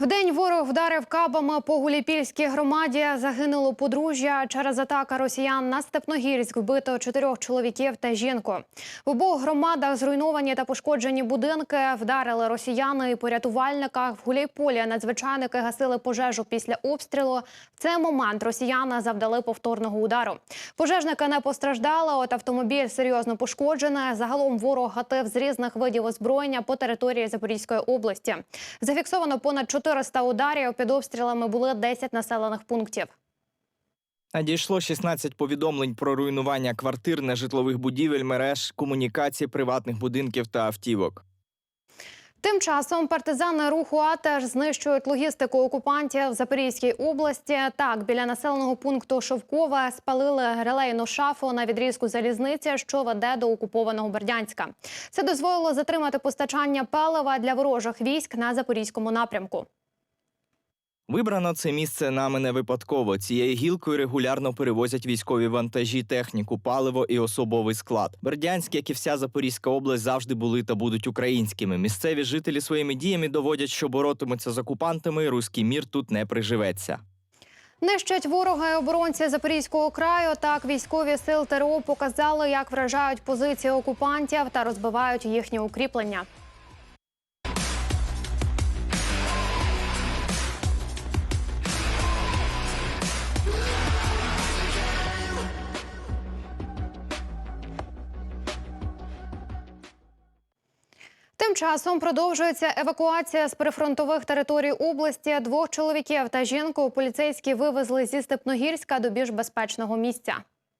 Вдень ворог вдарив кабами по Гуліпільській громаді. Загинуло подружжя. Через атаку росіян на Степногірськ вбито чотирьох чоловіків та жінку. В обох громадах зруйновані та пошкоджені будинки. Вдарили росіяни і по рятувальниках. В Гуляйполі надзвичайники гасили пожежу після обстрілу. В цей момент росіяни завдали повторного удару. Пожежники не постраждали. От автомобіль серйозно пошкоджений. Загалом ворог гатив з різних видів озброєння по території Запорізької області. Зафіксовано понад 400 ударів. Під обстрілами були 10 населених пунктів. Надійшло 16 повідомлень про руйнування квартир, нежитлових будівель, мереж, комунікацій, приватних будинків та автівок. Тим часом партизани руху АТЕШ знищують логістику окупантів в Запорізькій області. Так, біля населеного пункту Шовкова спалили релейну шафу на відрізку залізниці, що веде до окупованого Бердянська. Це дозволило затримати постачання палива для ворожих військ на запорізькому напрямку. Вибрано це місце нами не випадково. Цією гілкою регулярно перевозять військові вантажі, техніку, паливо і особовий склад. Бердянськ, як і вся Запорізька область, завжди були та будуть українськими. Місцеві жителі своїми діями доводять, що боротимуться з окупантами, і руський мір тут не приживеться. Нищать ворога і оборонці Запорізького краю. Так військові сил ТРО показали, як вражають позиції окупантів та розбивають їхні укріплення. Тим часом продовжується евакуація з прифронтових територій області. Двох чоловіків та жінку поліцейські вивезли зі Степногірська до більш безпечного місця.